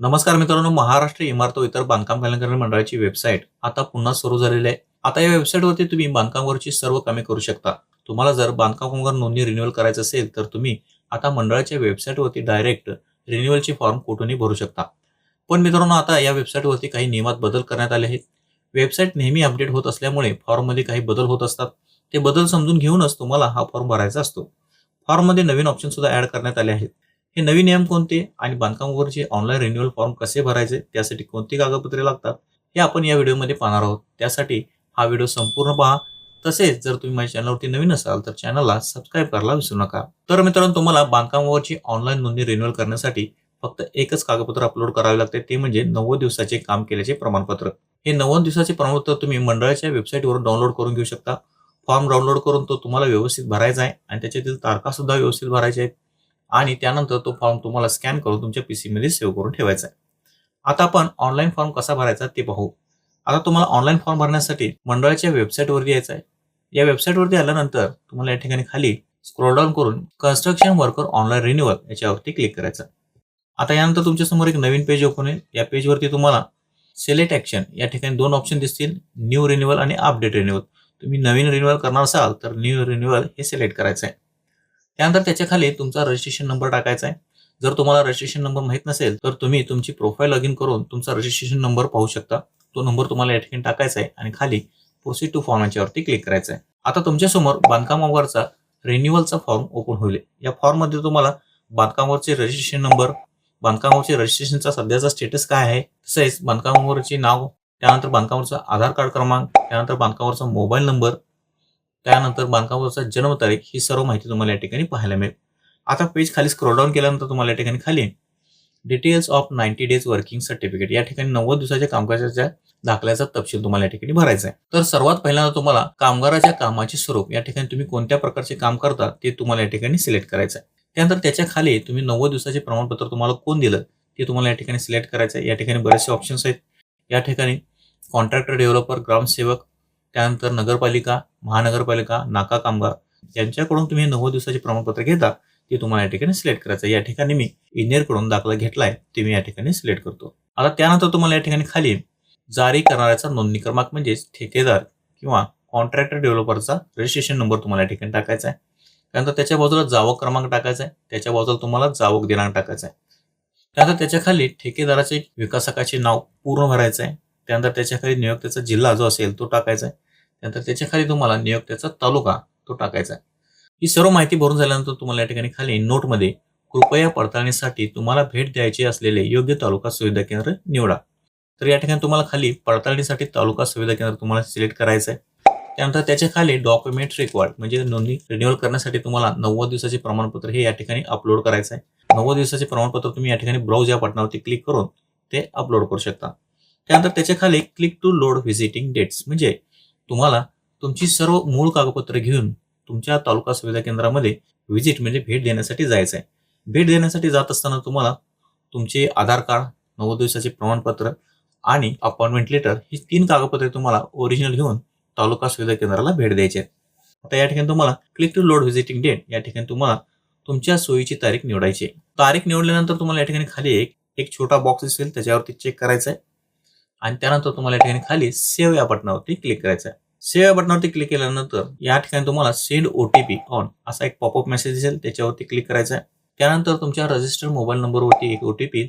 नमस्कार मित्रांनो महाराष्ट्र इमारत व इतर बांधकाम कल्याणकारी मंडळाची वेबसाईट आता पुन्हा सुरू झालेली आहे. आता या वेबसाईटवरती तुम्ही बांधकामावरची सर्व कामे करू शकता. तुम्हाला जर बांधकाम कामगार नोंदणी रिन्युअल करायचं असेल तर तुम्ही आता मंडळाच्या वेबसाईटवरती डायरेक्ट रिन्युअलची फॉर्म कुठूनही भरू शकता. पण मित्रांनो आता या वेबसाईटवरती काही नियमात बदल करण्यात आले आहेत. वेबसाईट नेहमी अपडेट होत असल्यामुळे फॉर्ममध्ये काही बदल होत असतात. ते बदल समजून घेऊनच तुम्हाला हा फॉर्म भरायचा असतो. फॉर्ममध्ये नवीन ऑप्शन सुद्धा ऍड करण्यात आले आहेत. हे नवीन नियम कोणते आणि बांधकामावरचे ऑनलाईन रिन्युअल फॉर्म कसे भरायचे? त्यासाठी कोणती कागदपत्रे लागतात? हे आपण या व्हिडिओमध्ये पाहणार आहोत. त्यासाठी हा व्हिडिओ संपूर्ण पहा. तसेच जर तुम्ही माझ्या चॅनलवरती नवीन असाल तर चॅनलला सबस्क्राईब करायला विसरू नका. तर मित्रांनो तुम्हाला बांधकामावरची ऑनलाईन नोंदणी रिन्युअल करण्यासाठी फक्त एकच कागदपत्र अपलोड करावे लागते. ते म्हणजे नव्वद दिवसाचे काम केल्याचे प्रमाणपत्र. हे नव्वद दिवसाचे प्रमाणपत्र तुम्ही मंडळाच्या वेबसाईटवर डाउनलोड करून घेऊ शकता. फॉर्म डाउनलोड करून तो तुम्हाला व्यवस्थित भरायचा आहे आणि त्याच्यातील तारखा सुद्धा व्यवस्थित भरायच्या आहेत. आणि त्यानंतर तो फॉर्म तुम्हाला स्कॅन करून तुमच्या पीसी मध्ये सेव्ह करून ठेवायचा आहे. आता आपण ऑनलाईन फॉर्म कसा भरायचा ते पाहू. आता तुम्हाला ऑनलाईन फॉर्म भरण्यासाठी मंडळाच्या वेबसाईटवरती यायचं आहे. या वेबसाईटवरती आल्यानंतर तुम्हाला या ठिकाणी खाली स्क्रोल डाऊन करून कन्स्ट्रक्शन वर्कर ऑनलाईन रिन्युअल याच्यावरती क्लिक करायचं. आता यानंतर तुमच्यासमोर एक नवीन पेज ओपन होईल. या पेजवरती तुम्हाला सिलेक्ट ॲक्शन या ठिकाणी दोन ऑप्शन दिसतील. न्यू रिन्युअल आणि अपडेट रिन्युअल तुम्ही नवीन रिन्युअल करणार असाल तर न्यू रिन्युअल हे सिलेक्ट करायचं आहे. त्यानंतर त्याच्याखाली तुमचा रजिस्ट्रेशन नंबर टाकायचा आहे. जर तुम्हाला रजिस्ट्रेशन नंबर माहीत नसेल तर तुम्ही तुमची प्रोफाईल लॉग इन करून तुमचा रजिस्ट्रेशन नंबर पाहू शकता. तो नंबर तुम्हाला या ठिकाणी टाकायचा आहे आणि खाली प्रोसीड टू फॉर्म याच्यावरती क्लिक करायचं आहे. आता तुमच्यासमोर बांधकामावरचा रिन्युअलचा फॉर्म ओपन होईल. या फॉर्ममध्ये तुम्हाला बांधकामावरचे रजिस्ट्रेशन नंबर बांधकामावरचे रजिस्ट्रेशनचा सध्याचा स्टेटस काय आहे तसेच बांधकामावरचे नाव त्यानंतर बांधकामावरचा आधार कार्ड क्रमांक त्यानंतर बांधकामावरचा मोबाईल नंबर त्यानंतर बांधकामाचा जन्मतारीख ही सर्व माहिती तुम्हाला या ठिकाणी पाहायला मिळेल. आता पेज खाली स्क्रोल डाऊन केल्यानंतर तुम्हाला या ठिकाणी खाली details of ninety days working certificate या ठिकाणी नव्वद दिवसाच्या कामकाजाच्या दाखल्याचा तपशील तुम्हाला या ठिकाणी भरायचा आहे. तर सर्वात पहिल्यांदा तुम्हाला कामगाराच्या कामाचे स्वरूप या ठिकाणी तुम्ही कोणत्या प्रकारचे काम करता ते तुम्हाला या ठिकाणी सिलेक्ट करायचं आहे. त्यानंतर त्याच्याखाली तुम्ही नव्वद दिवसाचे प्रमाणपत्र तुम्हाला कोण दिलं ते तुम्हाला या ठिकाणी सिलेक्ट करायचं आहे. या ठिकाणी बरेचसे ऑप्शन्स आहेत. या ठिकाणी कॉन्ट्रॅक्टर डेव्हलपर ग्रामसेवक त्यानंतर नगरपालिका महानगरपालिका नाका कामगार यांच्याकडून तुम्ही नव्वद दिवसाचे प्रमाणपत्र घेता ते तुम्हाला या ठिकाणी सिलेक्ट करायचं आहे. या ठिकाणी मी इंजिनियरकडून दाखला घेतलाय ते मी या ठिकाणी सिलेक्ट करतो. आता त्यानंतर तुम्हाला या ठिकाणी खाली जारी करणाऱ्याचा नोंदणी क्रमांक म्हणजेच ठेकेदार किंवा कॉन्ट्रॅक्टर डेव्हलपरचा रजिस्ट्रेशन नंबर तुम्हाला या ठिकाणी टाकायचा आहे. त्यानंतर त्याच्या बाजूला जावक क्रमांक टाकायचा आहे. त्याच्या बाजूला तुम्हाला जावक दिनांक टाकायचा आहे. त्यानंतर त्याच्याखाली ठेकेदाराचे विकासकाचे नाव पूर्ण भरायचं आहे. त्यानंतर त्याच्याखाली नियोक्त्याचा जिल्हा जो असेल तो टाकायचा आहे. त्यानंतर त्याच्याखाली तुम्हाला नियोक्त्याचा तालुका तो टाकायचा आहे. ही सर्व माहिती भरून झाल्यानंतर तुम्हाला या ठिकाणी खाली नोटमध्ये कृपया पडताळणीसाठी तुम्हाला भेट द्यायचे असलेले योग्य तालुका सुविधा केंद्र निवडा. तर या ठिकाणी तुम्हाला खाली पडताळणीसाठी तालुका सुविधा केंद्र तुम्हाला सिलेक्ट करायचं आहे. त्यानंतर त्याच्याखाली डॉक्युमेंट रिक्वायर्ड म्हणजे नोंदणी रिन्युअल करण्यासाठी तुम्हाला नव्वद दिवसाचे प्रमाणपत्र हे या ठिकाणी अपलोड करायचं आहे. नव्वद दिवसाचे प्रमाणपत्र तुम्ही या ठिकाणी ब्राउज या बटनावरती क्लिक करून ते अपलोड करू शकता. त्यानंतर त्याच्याखाली click to load visiting dates म्हणजे तुम्हाला तुमची सर्व मूळ कागदपत्र घेऊन तुमच्या तालुका सुविधा केंद्रामध्ये व्हिजिट म्हणजे भेट देण्यासाठी जायचं आहे. भेट देण्यासाठी जात असताना तुम्हाला तुमचे आधार कार्ड नव्वद दिवसाचे प्रमाणपत्र आणि अपॉइंटमेंट लेटर ही तीन कागदपत्रे तुम्हाला ओरिजिनल घेऊन तालुका सुविधा केंद्राला भेट द्यायची आहे आता या ठिकाणी तुम्हाला click to load visiting date या ठिकाणी तुम्हाला तुमच्या सोयीची तारीख निवडायची आहे. तारीख निवडल्यानंतर तुम्हाला या ठिकाणी खाली एक एक छोटा बॉक्स दिसेल. त्याच्यावरती चेक करायचा आहे. आणि त्यानंतर तुम्हाला या ठिकाणी खाली सेव्ह या बटनावरती क्लिक करायचं आहे. सेव्ह या बटनावरती क्लिक केल्यानंतर या ठिकाणी तुम्हाला send O T P on असा एक पॉपअप मेसेज दिसेल. त्याच्यावरती क्लिक करायचा आहे. त्यानंतर तुमच्या रजिस्टर्ड मोबाईल नंबरवरती एक ओ टी पी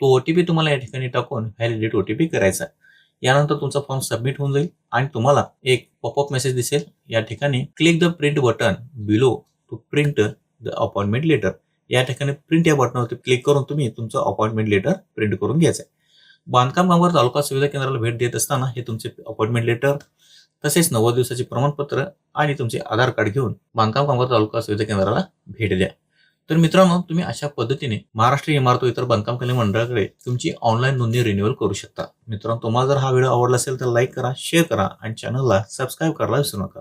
तो ओ टी पी तुम्हाला या ठिकाणी टाकून व्हॅलिडेट ओ टी पी करायचा आहे. यानंतर तुमचा फॉर्म सबमिट होऊन जाईल आणि तुम्हाला एक पॉपअप मेसेज दिसेल. या ठिकाणी click the print button below to print the appointment letter या ठिकाणी प्रिंट या बटनावरती क्लिक करून तुम्ही तुमचं अपॉइंटमेंट लेटर प्रिंट करून घ्यायचं आहे. बांधकाम कामगार तालुका सुविधा केंद्राला भेट देत असताना हे तुमचे अपॉइंटमेंट लेटर तसेच नव्वद दिवसाचे प्रमाणपत्र आणि तुमचे आधार कार्ड घेऊन बांधकाम कामगार तालुका सुविधा केंद्राला भेट द्या. तर मित्रांनो तुम्ही अशा पद्धतीने महाराष्ट्र इमारत इतर बांधकाम कल्याण मंडळाकडे तुमची ऑनलाईन नोंदणी रिन्युअल करू शकता. मित्रांनो तुम्हाला जर हा व्हिडिओ आवडला असेल तर लाईक करा शेअर करा आणि चॅनलला सबस्क्राईब करायला विसरू नका.